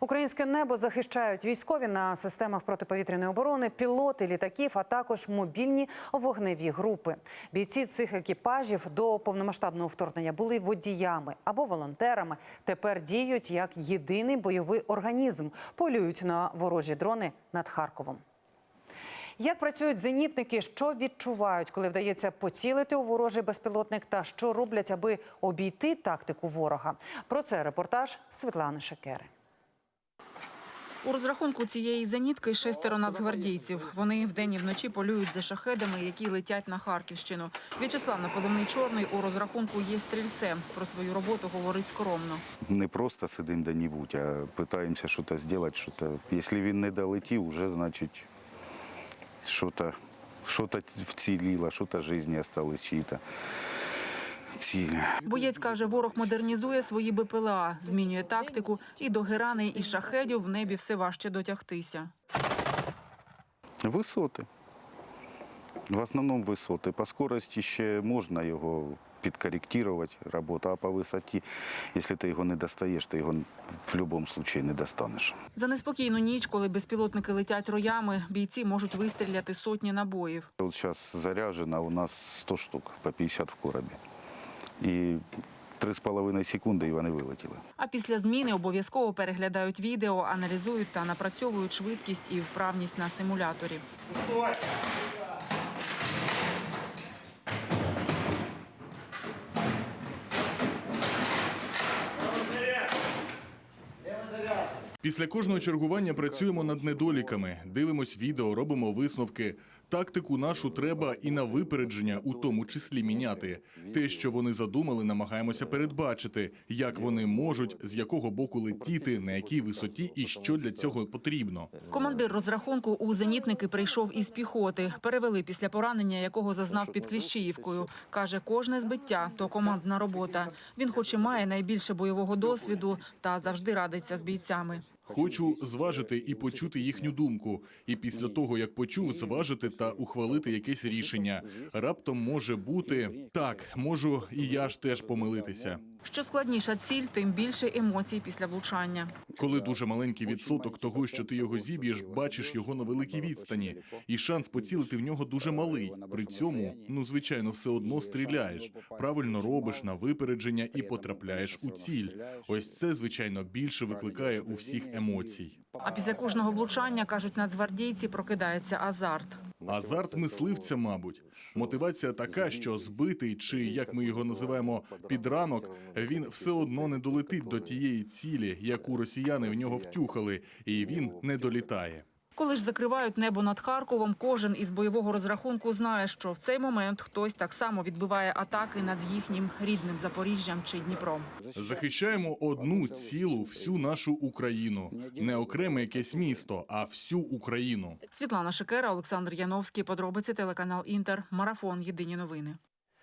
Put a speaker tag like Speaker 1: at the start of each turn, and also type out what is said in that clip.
Speaker 1: Українське небо захищають військові на системах протиповітряної оборони, пілоти літаків, а також мобільні вогневі групи. Бійці цих екіпажів до повномасштабного вторгнення були водіями або волонтерами. Тепер діють як єдиний бойовий організм, полюють на ворожі дрони над Харковом. Як працюють зенітники, що відчувають, коли вдається поцілити у ворожий безпілотник, та що роблять, аби обійти тактику ворога? Про це репортаж Світлани Шекери.
Speaker 2: У розрахунку цієї зенітки шестеро нацгвардійців. Вони вдень і вночі полюють за шахедами, які летять на Харківщину. В'ячеслав на позивний чорний у розрахунку є стрільцем. Про свою роботу говорить скромно.
Speaker 3: Не просто сидимо де-небудь, а питаємося щось зробити. Щось. Якщо він не долетів, вже значить щось, щось вціліло, щось залишилось чиї-то цілі.
Speaker 2: Боєць каже, ворог модернізує свої БПЛА, змінює тактику, і до герани, і шахедів в небі все важче дотягтися.
Speaker 3: Висоти. В основному висоти. По скорості ще можна його підкоректувати, робота, а по висоті, якщо ти його не достаєш, ти його в будь-якому випадку не достанеш.
Speaker 2: За неспокійну ніч, коли безпілотники летять роями, бійці можуть вистріляти сотні набоїв.
Speaker 3: От зараз заряджено у нас 100 штук по 50 в коробі. І 3,5 секунди і вони вилетіли.
Speaker 2: А після зміни обов'язково переглядають відео, аналізують та напрацьовують швидкість і вправність на симуляторі.
Speaker 4: Після кожного чергування працюємо над недоліками, дивимось відео, робимо висновки. Тактику нашу треба і на випередження, у тому числі міняти. Те, що вони задумали, намагаємося передбачити, як вони можуть, з якого боку летіти, на якій висоті і що для цього потрібно.
Speaker 2: Командир розрахунку у зенітники прийшов із піхоти. Перевели після поранення, якого зазнав під Кліщіївкою. Каже, кожне збиття то командна робота. Він, хоч і має найбільше бойового досвіду, та завжди радиться з бійцями.
Speaker 4: Хочу зважити і почути їхню думку. І після того, як почув, зважити та ухвалити якесь рішення. Раптом може бути так, можу і я ж теж помилитися.
Speaker 2: Що складніша ціль, тим більше емоцій після влучання.
Speaker 4: Коли дуже маленький відсоток того, що ти його зіб'єш, бачиш його на великій відстані, і шанс поцілити в нього дуже малий. При цьому, ну звичайно, все одно стріляєш. Правильно робиш на випередження і потрапляєш у ціль. Ось це, звичайно, більше викликає у всіх емоцій.
Speaker 2: А після кожного влучання, кажуть нацгвардійці, прокидається азарт.
Speaker 4: Азарт мисливця, мабуть, мотивація така, що збитий, чи як ми його називаємо, підранок, він все одно не долетить до тієї цілі, яку росіяни в нього втюхали, і він не долітає.
Speaker 2: Коли ж закривають небо над Харковом, кожен із бойового розрахунку знає, що в цей момент хтось так само відбиває атаки над їхнім рідним Запоріжжям чи Дніпром.
Speaker 4: Захищаємо одну цілу всю нашу Україну, не окреме якесь місто, а всю Україну.
Speaker 2: Світлана Шикера, Олександр Яновський. Подробиці телеканал Інтер. Марафон. Єдині новини.